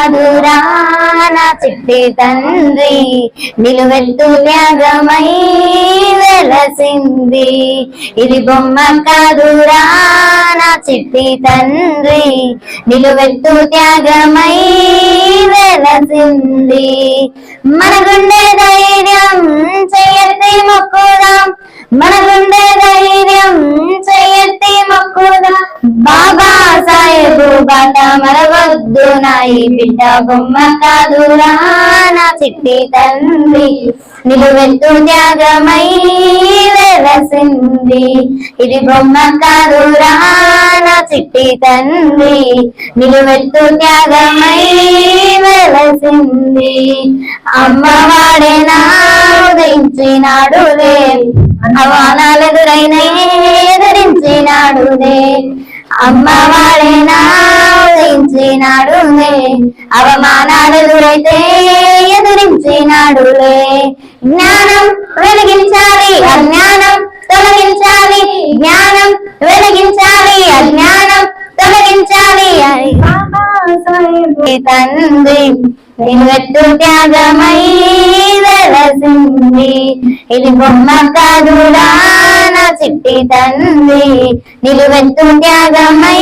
కాదురా నా చిట్టి తండ్రి నిలువెత్తు త్యాగమై వెలసింది. ఇది బొమ్మ కాదురా నా చిట్టి తండ్రి నిలువెత్తు త్యాగమై వెలసింది. మన ధైర్యం చేయత్తి మొక్కుదాం మన బాట మరవద్దు నాయి బిడ్డ బొమ్మ కాదురా నా చిట్టి తండ్రి నిలువెత్తు త్యాగమై వెలసింది. ఇది బొమ్మ కాదురా నా చిట్టి తండ్రి నిలువెత్తు త్యాగమై వెలసింది. అమ్మవాడేనా ఉదయించినాడులే అవమానాలెదురైన ఎదురించినాడులే అమ్మవాడేనా ఉదయించినాడులే అవమానాలెదురైతే ఎదురించినాడులే. జ్ఞానం వెలిగించాలి అజ్ఞానం తొలగించాలి జ్ఞానం వెలిగించాలి అజ్ఞానం తొలగించాలి. తండ్రి నిలువెత్తు త్యాగమై వెలసింది. ఇది బొమ్మ కాదురా నా చిట్టి తండ్రి నిలువెత్తు త్యాగమై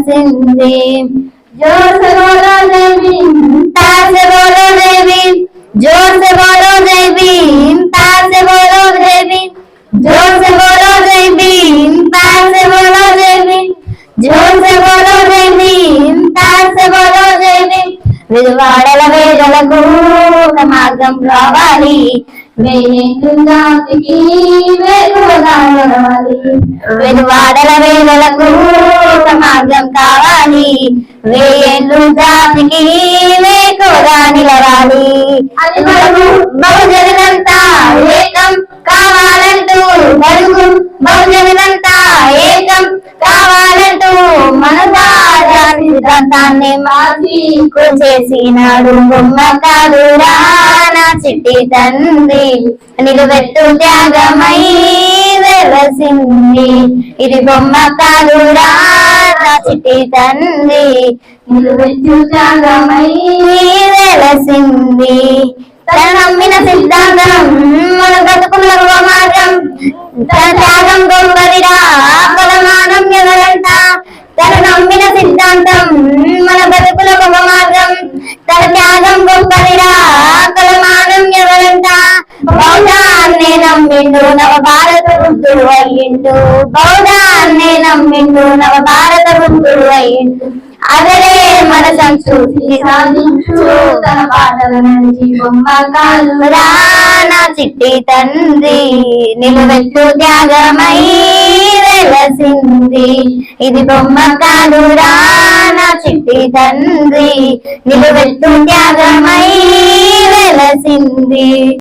వెలసింది जोर से बोलो जय भीम तार से बोलो जय भीम जोर से बोलो जय भीम तार से बोलो जय भीम जोर से बोलो जय भीम तार से बोलो जय भीम जोर से बोलो जय भीम तार से बोलो जय भीम విలువాడల వేదలకు ఒక మార్గం రావాలి వేదాంతికి వేరుగా నడవాలి వెనువాడల వేదలకు మార్గం కావాలి జాతికి నిలవాలి. బహుజనులంతా ఏకం కావాలంటూ బరువు బహుజనులంతా ఏకం కావాలంటూ మన సిద్ధాంతాన్ని మార్చి చేసినాడు బొమ్మ కాదురా నా చిట్టి తండ్రి. నిలువెత్తు త్యాగమై వెలసింది. ఇది బొమ్మ కాదురా నా చిట్టి తండ్రి. నిలువెత్తు త్యాగమై వెలసింది. తన నమ్మిన సిద్ధాంతం మన బతుకున్న మార్గం తన త్యాగం గొప్పదిరా కొలమానం ఎవరంట? తన నమ్మిన సిద్ధాంతం తన త్యాగం గొప్పదిరా కొలమానం ఎవరంట? బౌద్ధాన్నే నమ్మిండు నవ భారత బుద్ధుడు అయ్యిండు బౌద్ధాన్నే నమ్మిండు నవ భారత బుద్ధుడు అయ్యిండు. అదరే మన సంస్కృతి సాధించు. తన పాటల నుంచి బొమ్మ కాలురా నా చిట్టి తండ్రి. నిలువెత్తు త్యాగమై వెలసింది. ఇది బొమ్మ కాలురా తండ్రి నిలబెట్టు త్యాగమై వెలసింది.